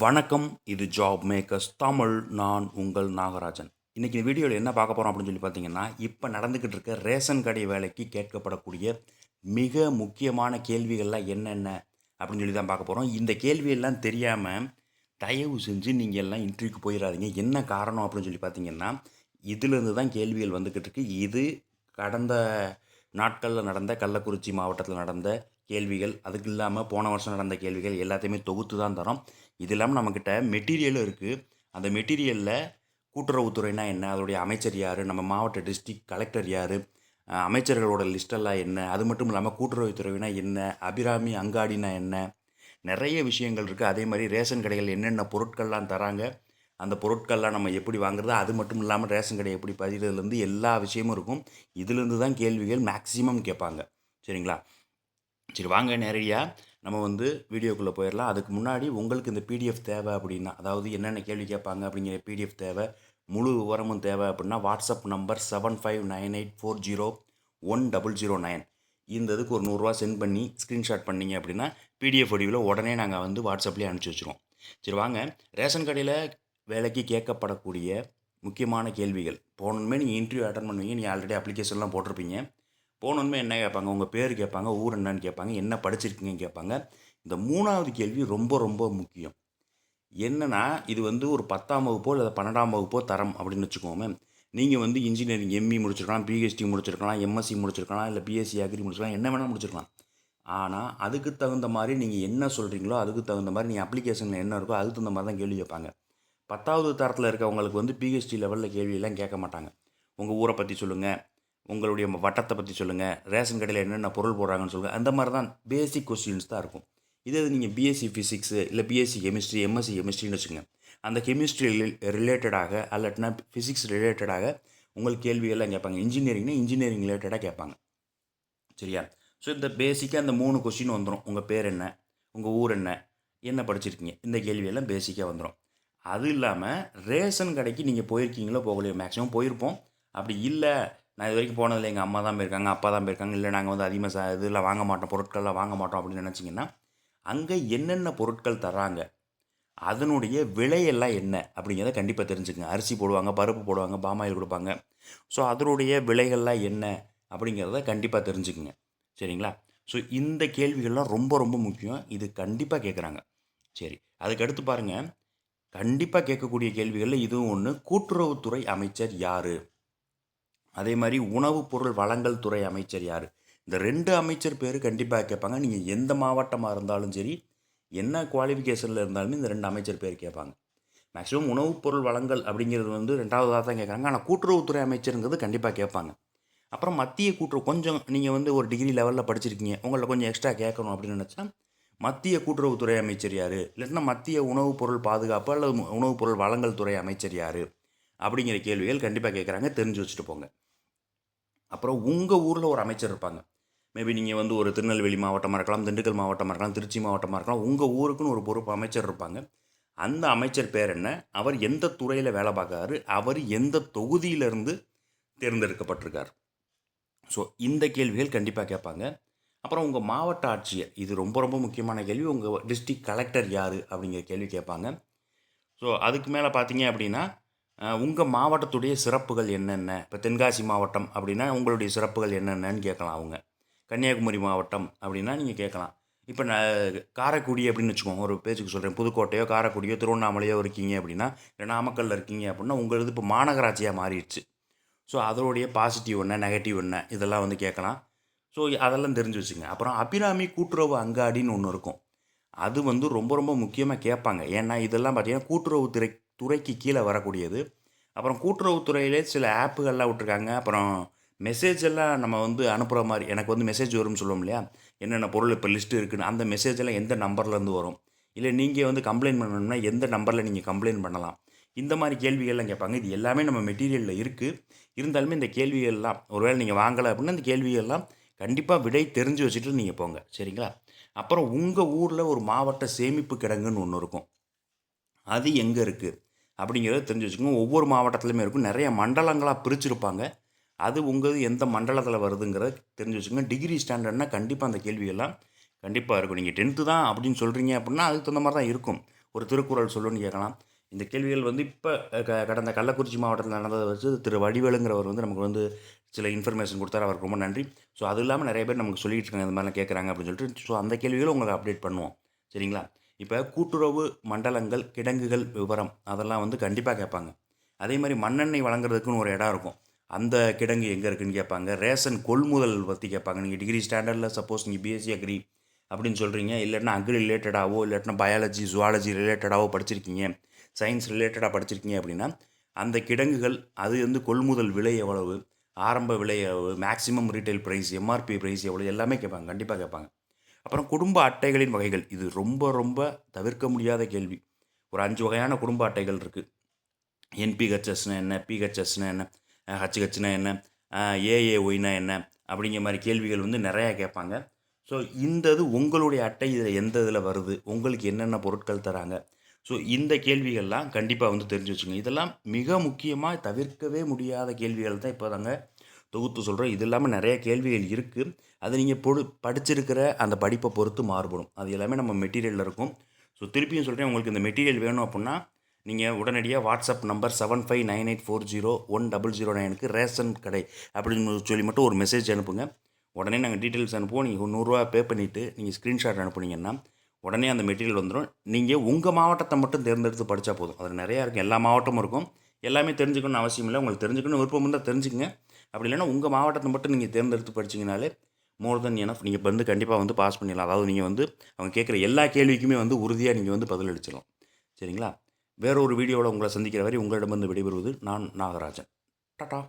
வணக்கம் இது job makers Tamil நான் உங்கள் நாகராஜன். இன்றைக்கி இந்த வீடியோவில் என்ன பார்க்க போகிறோம் அப்படின்னு சொல்லி பார்த்தீங்கன்னா இப்போ நடந்துக்கிட்டு இருக்க ரேஷன் கடை வேலைக்கு கேட்கப்படக்கூடிய மிக முக்கியமான கேள்விகள்லாம் என்னென்ன அப்படின்னு சொல்லி தான் பார்க்க போகிறோம் இந்த கேள்வியெல்லாம் தெரியாமல் தயவு செஞ்சு நீங்கள் எல்லாம் இன்டர்வியூக்கு போயிடாதீங்க என்ன காரணம் அப்படின்னு சொல்லி பார்த்தீங்கன்னா இதுலேருந்து தான் கேள்விகள் வந்துக்கிட்டு இருக்கு. இது கடந்த நாட்களில் நடந்த கள்ளக்குறிச்சி மாவட்டத்தில் நடந்த கேள்விகள் அதுக்கு இல்லாமல் போன வருஷம் நடந்த கேள்விகள் எல்லாத்தையுமே தொகுத்து தான் தரோம். இது இல்லாமல் நம்மக்கிட்ட மெட்டீரியலும் இருக்குது அந்த மெட்டீரியலில் கூட்டுறவுத்துறைனா என்ன? அதோடைய அமைச்சர் யார்? நம்ம மாவட்ட டிஸ்ட்ரிக்ட் கலெக்டர் யார்? அமைச்சர்களோட லிஸ்டெல்லாம் என்ன? அது மட்டும் இல்லாமல் கூட்டுறவுத்துறைனா என்ன? அபிராமி அங்காடினா என்ன? நிறைய விஷயங்கள் இருக்குது அதே மாதிரி ரேஷன் கடைகள் என்னென்ன பொருட்கள்லாம் தராங்க? அந்த பொருட்கள்லாம் நம்ம எப்படி வாங்குறது அது மட்டும் இல்லாமல் ரேஷன் கடை எப்படி பதிகிறதுலேருந்து எல்லா விஷயமும் இருக்கும். இதுலேருந்து தான் கேள்விகள் மேக்ஸிமம் கேட்பாங்க. சரிங்களா? சரி வாங்க நேரடியாக நம்ம வந்து வீடியோக்குள்ளே போயிடலாம். அதுக்கு முன்னாடி உங்களுக்கு இந்த பிடிஎஃப் தேவை அப்படின்னா அதாவது என்னென்ன கேள்வி கேட்பாங்க அப்படிங்கிற பிடிஎஃப் தேவை முழு விவரமும் தேவை அப்படின்னா WhatsApp number seven five nine eight four zero one double zero nine இந்த இதுக்கு ஒரு நூறுரூவா சென்ட் பண்ணி ஸ்க்ரீன்ஷாட் பண்ணீங்க அப்படின்னா பிடிஎஃப் வடிவில் உடனே நாங்கள் வந்து வாட்ஸ்அப்லேயே அனுப்பிச்சி வச்சுருவோம். சரி வாங்க. ரேஷன் கடையில் வேலைக்கு கேட்கப்படக்கூடிய முக்கியமான கேள்விகள். போனோமே நீங்கள் இன்டர்வியூ அட்டன் பண்ணுவீங்க. நீங்கள் ஆல்ரெடி அப்ளிகேஷன்லாம் போட்டிருப்பீங்க. போனோன்மே என்ன கேட்பாங்க? உங்கள் பேர் கேட்பாங்க ஊர் என்னன்னு கேட்பாங்க என்ன படிச்சிருக்கீங்கன்னு கேட்பாங்க. இந்த மூணாவது கேள்வி ரொம்ப ரொம்ப முக்கியம். என்னன்னா இது வந்து ஒரு பத்தாம் வகுப்போ இல்லை பன்னெண்டாம் வகுப்போ தரம் அப்படின்னு வச்சுக்கோமே. நீங்கள் வந்து இன்ஜினியரிங் எம்இ முடிச்சிருக்கலாம் பிஹெச்டி முடிச்சிருக்கலாம் எம்எஸ்சி முடிச்சிருக்கலாம் இல்லை பிஎஸ்சி அக்ரி முடிச்சிருக்கலாம் என்ன வேணால் முடிச்சிருக்கலாம். ஆனால் அதுக்கு தகுந்த மாதிரி நீங்கள் என்ன சொல்கிறீங்களோ அதுக்கு தகுந்த மாதிரி நீங்கள் அப்ளிகேஷனில் என்ன இருக்கோ அதுக்கு தகுந்த மாதிரி தான் கேள்வி கேட்பாங்க. பத்தாவது தரத்தில் இருக்கவங்களுக்கு வந்து பிஹெச்டி லெவலில் கேள்வியெல்லாம் கேட்க மாட்டாங்க. உங்கள் ஊரை பற்றி சொல்லுங்கள் உங்களுடைய வட்டத்தை பற்றி சொல்லுங்கள் ரேஷன் கடையில் என்னென்ன பொருள் போடுறாங்கன்னு சொல்லுங்கள் அந்த மாதிரி தான் பேசிக் கொஸ்டின்ஸ் தான் இருக்கும். இதே இது நீங்கள் பிஎஸ்சி ஃபிசிக்ஸு இல்லை பிஎஸ்சி கெமிஸ்ட்ரி எம்எஸ்சி கெமிஸ்ட்ரின்னு வச்சுக்கோங்க. அந்த கெமிஸ்ட்ரி ரிலேட்டடாக அல்லட்டினா ஃபிசிக்ஸ் ரிலேட்டடாக உங்களுக்கு கேள்விகள்லாம் கேட்பாங்க. இன்ஜினியரிங்னா இன்ஜினியரிங் ரிலேட்டடாக கேட்பாங்க. சரியா? ஸோ இந்த பேசிக்காக இந்த மூணு கொஸ்டின் வந்துடும் உங்கள் பேர் என்ன? உங்கள் ஊர் என்ன? என்ன படிச்சிருக்கீங்க? இந்த கேள்வியெல்லாம் பேசிக்காக வந்துடும் அது இல்லாமல் ரேஷன் கடைக்கு நீங்கள் போயிருக்கீங்களோ போகலையோ மேக்ஸிமம் போயிருப்போம். அப்படி இல்லை நான் இது வரைக்கும் போனதில்லை. எங்கள் அம்மா தான் போயிருக்காங்க அப்பா தான் போயிருக்காங்க. இல்லை நாங்கள் வந்து அதிகமாக ச இதெல்லாம் வாங்க மாட்டோம் பொருட்கள்லாம் வாங்க மாட்டோம் அப்படின்னு நினச்சிங்கன்னா அங்கே என்னென்ன பொருட்கள் தராங்க அதனுடைய விலையெல்லாம் என்ன அப்படிங்கிறத கண்டிப்பாக தெரிஞ்சுக்கங்க. அரிசி போடுவாங்க பருப்பு போடுவாங்க பாமாயில் கொடுப்பாங்க. ஸோ அதனுடைய விலைகள்லாம் என்ன அப்படிங்கிறத கண்டிப்பாக தெரிஞ்சுக்குங்க. சரிங்களா? ஸோ இந்த கேள்விகள்லாம் ரொம்ப ரொம்ப முக்கியம். இது கண்டிப்பாக கேட்குறாங்க சரி அதுக்கடுத்து பாருங்கள் கண்டிப்பாக கேட்கக்கூடிய கேள்விகளில் இதுவும் ஒன்று கூட்டுறவுத்துறை அமைச்சர் யார்? அதே மாதிரி உணவுப் பொருள் வழங்கல் துறை அமைச்சர் யார்? இந்த ரெண்டு அமைச்சர் பேர் கண்டிப்பாக கேட்பாங்க. நீங்கள் எந்த மாவட்டமாக இருந்தாலும் சரி என்ன குவாலிஃபிகேஷனில் இருந்தாலுமே இந்த ரெண்டு அமைச்சர் பேர் கேட்பாங்க. மேக்ஸிமம் உணவுப் பொருள் வழங்கல் அப்படிங்கிறது வந்து ரெண்டாவதாக தான் கேட்குறாங்க. ஆனால் கூட்டுறவுத்துறை அமைச்சருங்கிறது கண்டிப்பாக கேட்பாங்க. அப்புறம் மத்திய கூட்டுறவு கொஞ்சம் நீங்கள் வந்து ஒரு டிகிரி லெவலில் படிச்சிருக்கீங்க உங்களை கொஞ்சம் எக்ஸ்ட்ரா கேட்கணும் அப்படின்னு நினச்சா மத்திய கூட்டுறவுத்துறை அமைச்சர் யார்? இல்லைன்னா மத்திய உணவுப் பொருள் பாதுகாப்பு அல்லது உணவுப் பொருள் வழங்கல் துறை அமைச்சர் யார்? அப்படிங்கிற கேள்விகள் கண்டிப்பாக கேட்குறாங்க. தெரிஞ்சு வச்சுட்டு போங்க. அப்புறம் உங்கள் ஊரில் ஒரு அமைச்சர் இருப்பாங்க. மேபி நீங்கள் வந்து ஒரு திருநெல்வேலி மாவட்டமாக இருக்கலாம் திண்டுக்கல் மாவட்டமாக இருக்கலாம் திருச்சி மாவட்டமாக இருக்கலாம் உங்கள் ஊருக்குன்னு ஒரு பொறுப்பு அமைச்சர் இருப்பாங்க. அந்த அமைச்சர் பேர் என்ன? அவர் எந்த துறையில் வேலை பார்க்குறாரு? அவர் எந்த தொகுதியிலிருந்து தேர்ந்தெடுக்கப்பட்டிருக்கார்? ஸோ இந்த கேள்விகள் கண்டிப்பாக கேட்பாங்க. அப்புறம் உங்கள் மாவட்ட ஆட்சியர் இது ரொம்ப ரொம்ப முக்கியமான கேள்வி. உங்கள் டிஸ்ட்ரிக்ட் கலெக்டர் யார்? அப்படிங்கிற கேள்வி கேட்பாங்க. ஸோ அதுக்கு மேலே பார்த்தீங்க அப்படின்னா உங்கள் மாவட்டத்துடைய சிறப்புகள் என்னென்ன? இப்போ தென்காசி மாவட்டம் அப்படின்னா உங்களுடைய சிறப்புகள் என்னென்னு கேட்கலாம் அவங்க. கன்னியாகுமரி மாவட்டம் அப்படின்னா நீங்கள் கேட்கலாம். இப்போ நான் காரைக்குடி அப்படின்னு வச்சுக்கோங்க ஒரு பேச்சுக்கு சொல்கிறேன் புதுக்கோட்டையோ காரைக்குடியோ திருவண்ணாமலையோ இருக்கீங்க அப்படின்னா இல்லை நாமக்கல்லில் இருக்கீங்க அப்படின்னா உங்களது இப்போ மாநகராட்சியாக மாறிடுச்சு. ஸோ அதோடைய பாசிட்டிவ் என்ன நெகட்டிவ் என்ன இதெல்லாம் வந்து கேட்கலாம். ஸோ அதெல்லாம் தெரிஞ்சு வச்சுங்க. அப்புறம் அபிராமி கூட்டுறவு அங்காடின்னு ஒன்று இருக்கும். அது வந்து ரொம்ப ரொம்ப முக்கியமாக கேட்பாங்க. ஏன்னா இதெல்லாம் பார்த்தீங்கன்னா கூட்டுறவுத்துறை துறைக்கு கீழே வரக்கூடியது. அப்புறம் கூட்டுறவுத்துறையிலே சில ஆப்புகள்லாம் விட்ருக்காங்க அப்புறம் மெசேஜ் எல்லாம் நம்ம வந்து அனுப்புகிற மாதிரி எனக்கு வந்து மெசேஜ் வரும்னு சொல்லுவோம் இல்லையா? என்னென்ன பொருள் இப்போ லிஸ்ட்டு இருக்குன்னு அந்த மெசேஜ் எல்லாம் எந்த நம்பர்லேருந்து வரும்? இல்லை நீங்கள் வந்து கம்ப்ளைண்ட் பண்ணணும்னா எந்த நம்பரில் நீங்கள் கம்ப்ளைண்ட் பண்ணலாம்? இந்த மாதிரி கேள்விகள்லாம் கேட்பாங்க. இது எல்லாமே நம்ம மெட்டீரியலில் இருக்குது இருந்தாலுமே இந்த கேள்விகள்லாம் ஒருவேளை நீங்கள் வாங்கலை அப்படின்னா இந்த கேள்விகள்லாம் கண்டிப்பாக விடை தெரிஞ்சு வச்சுட்டு நீங்கள் போங்க. சரிங்களா? அப்புறம் உங்கள் ஊரில் ஒரு மாவட்ட சேமிப்பு கிடங்குன்னு ஒன்று இருக்கும். அது எங்கே இருக்குது அப்படிங்கிறத தெரிஞ்சு வச்சுக்கோங்க. ஒவ்வொரு மாவட்டத்துலையுமே இருக்கும். நிறைய மண்டலங்களாக பிரிச்சிருப்பாங்க. அது உங்களது எந்த மண்டலத்தில் வருதுங்கிறத தெரிஞ்சு வச்சுக்கோங்க. டிகிரி ஸ்டாண்டர்ட்னால் கண்டிப்பாக அந்த கேள்வியெல்லாம் கண்டிப்பாக இருக்கும். நீங்கள் டென்த்து தான் அப்படின்னு சொல்கிறீங்க அப்படின்னா அதுக்கு தகுந்த மாதிரி தான் இருக்கும். ஒரு திருக்குறள் சொல்லுன்னு கேட்கலாம். இந்த கேள்விகள் வந்து இப்போ க கடந்த கள்ளக்குறிச்சி மாவட்டத்தில் நடந்ததை வச்சு திரு வடிவேலுங்கிறவர் வந்து நமக்கு வந்து சில இன்ஃபர்மேஷன் கொடுத்தாரு. அவருக்கு ரொம்ப நன்றி. ஸோ அது இல்லாமல் நிறைய பேர் நமக்கு சொல்லிட்டு இருக்காங்க இந்த மாதிரிலாம் கேட்குறாங்க அப்படின்னு சொல்லிட்டு. ஸோ அந்த கேள்விகளும் உங்களுக்கு அப்டேட் பண்ணுவோம். சரிங்களா? இப்போ கூட்டுறவு மண்டலங்கள் கிடங்குகள் விவரம் அதெல்லாம் வந்து கண்டிப்பாக கேட்பாங்க. அதே மாதிரி மண்ணெண்ணெய் வழங்குறதுக்குன்னு ஒரு இடம் இருக்கும். அந்த கிடங்கு எங்கே இருக்குன்னு கேட்பாங்க. ரேஷன் கொள்முதல் பற்றி கேட்பாங்க. நீங்கள் டிகிரி ஸ்டாண்டர்டில் சப்போஸ் நீங்கள் பிஎஸ்சி அக்ரி அப்படின்னு சொல்கிறீங்க இல்லைன்னா அக்ரி ரிலேட்டடாகவோ இல்லைன்னா பயாலஜி ஜுவாலஜி ரிலேட்டடாகவோ படிச்சிருக்கீங்க. சயின்ஸ் ரிலேட்டடாக படிச்சிருக்கீங்க அப்படின்னா அந்த கிடங்குகள் அது வந்து கொள்முதல் விலை எவ்வளவு ஆரம்ப விலை எவ்வளவு maximum retail price MRP price எவ்வளோ எல்லாமே கேட்பாங்க. கண்டிப்பாக கேட்பாங்க. அப்புறம் குடும்ப அட்டைகளின் வகைகள். இது ரொம்ப ரொம்ப தவிர்க்க முடியாத கேள்வி. ஒரு அஞ்சு வகையான குடும்ப அட்டைகள் இருக்குது என்பிஹெச்எஸ்னா என்ன? பிஹெச்எஸ்னா என்ன? ஹச்ஹெச்னா என்ன? ஏஏஒய்னா என்ன? அப்படிங்கிற மாதிரி கேள்விகள் வந்து நிறையா கேட்பாங்க. ஸோ இந்த இது உங்களுடைய அட்டை இதில் எந்த இதில் வருது? உங்களுக்கு என்னென்ன பொருட்கள் தராங்க? ஸோ இந்த கேள்விகள்லாம் கண்டிப்பாக வந்து தெரிஞ்சு வச்சுங்க இதெல்லாம் மிக முக்கியமாக தவிர்க்கவே முடியாத கேள்விகள் தான் இப்போ தாங்க தொகுத்து சொல்கிறோம் இது இல்லாமல் நிறைய கேள்விகள் இருக்குது அது நீங்கள் பொடு படிச்சிருக்கிற அந்த படிப்பை பொறுத்து மாறுபடும். அது எல்லாமே நம்ம மெட்டீரியலில் இருக்கும். ஸோ திருப்பியும் சொல்கிறேன் உங்களுக்கு இந்த மெட்டீரியல் வேணும் அப்படின்னா நீங்கள் உடனடியாக WhatsApp number seven five nine eight four zero one double zero நைனுக்கு ரேஷன் கடை அப்படின்னு சொல்லி மட்டும் ஒரு மெசேஜ் அனுப்புங்க. உடனே நாங்கள் டீட்டெயில்ஸ் அனுப்புவோம். நீங்கள் நூறுரூவா பே பண்ணிவிட்டு நீங்கள் ஸ்க்ரீன்ஷாட் அனுப்புனீங்கன்னா உடனே அந்த மெட்டீரியல் வந்துடும் நீங்கள் உங்கள் மாவட்டத்தை மட்டும் தேர்ந்தெடுத்து படித்தா போதும். அதில் நிறையா இருக்கும் எல்லா மாவட்டமும் இருக்கும். எல்லாமே தெரிஞ்சுக்கணும்னு அவசியம் இல்லை. உங்களுக்கு தெரிஞ்சுக்கணும் விருப்பம் இருந்தால் தெரிஞ்சுக்கங்க. அப்படி இல்லைன்னா உங்கள் மாவட்டத்தை மட்டும் நீங்கள் தேர்ந்தெடுத்து படிச்சிங்கனாலே மோர் தென் எனஃப் நீங்கள் வந்து கண்டிப்பாக வந்து பாஸ் பண்ணிடலாம். அதாவது நீங்கள் வந்து அவங்க கேட்குற எல்லா கேள்விக்குமே வந்து உறுதியாக நீங்கள் வந்து பதிலளிச்சிடலாம் சரிங்களா? வேற ஒரு வீடியோவில் உங்களை சந்திக்கிற வரை உங்களிடமிருந்து விடைபெறுவது நான் நாகராஜன். டாட்டா